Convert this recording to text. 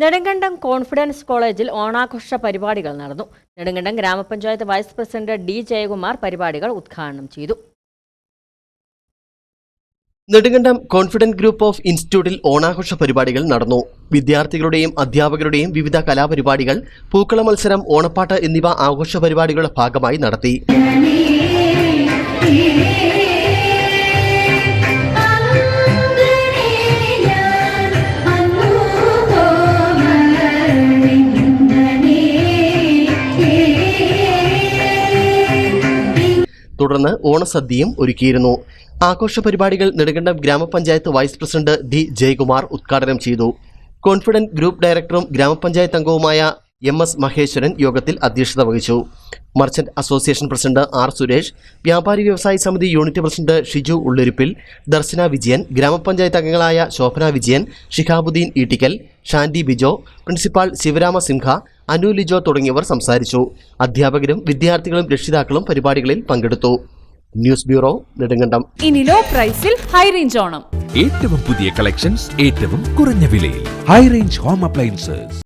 Nedumkandam confidence കോളേജിൽ ഓണാഘോഷ പരിപാടികൾ നടന്നു. നെടുങ്കണ്ടം ഗ്രാമപഞ്ചായത്ത് വൈസ് പ്രസിഡന്റ് ഡി ജയകുമാർ പരിപാടികൾ ഉദ്ഘാടനം ചെയ്തു. നെടുങ്കണ്ടം കോൺഫിഡന്റ് ഗ്രൂപ്പ് ഓഫ് ഇൻസ്റ്റിറ്റ്യൂട്ടിൽ ഓണാഘോഷ പരിപാടികൾ നടന്നു. വിദ്യാർത്ഥികളുടെയും അധ്യാപകരുടെയും വിവിധ കലാപരിപാടികൾ പൂക്കള മത്സരം ഓണപ്പാട്ട് എന്നിവ ആഘോഷ പരിപാടികളുടെ ഭാഗമായി നടത്തി. തുടർന്ന് ഓണസദ്യയും ഒരുക്കിയിരുന്നു. ആഘോഷ പരിപാടികൾ നെടുങ്കണ്ടം ഗ്രാമപഞ്ചായത്ത് വൈസ് പ്രസിഡന്റ് ഡി ജയകുമാർ ഉദ്ഘാടനം ചെയ്തു. കോൺഫിഡന്റ് ഗ്രൂപ്പ് ഡയറക്ടറും ഗ്രാമപഞ്ചായത്ത് അംഗവുമായ എം എസ് മഹേശ്വരൻ യോഗത്തിൽ അധ്യക്ഷത വഹിച്ചു. Merchant association president R Suresh വ്യാപാരി വ്യവസായി സമിതി യൂണിറ്റ് പ്രസിഡന്റ് ഷിജു ഉള്ളിരിപ്പിൽ ദർശന വിജയൻ ഗ്രാമപഞ്ചായത്ത് അംഗങ്ങളായ ശോഭന വിജയൻ ഷിഹാബുദ്ദീൻ ഈട്ടിക്കൽ ഷാൻഡി ബിജോ പ്രിൻസിപ്പാൾ ശിവരാമ സിംഹ അനു ലിജോ തുടങ്ങിയവർ സംസാരിച്ചു. അധ്യാപകരും വിദ്യാർത്ഥികളും രക്ഷിതാക്കളും പരിപാടികളിൽ പങ്കെടുത്തു. News bureau Nedumkandam. ഇനി ലോ പ്രൈസിൽ ഹൈ റേഞ്ച് ഓണം. ഏറ്റവും പുതിയ കളക്ഷൻസ് ഏറ്റവും കുറഞ്ഞ വിലയിൽ. High range home appliances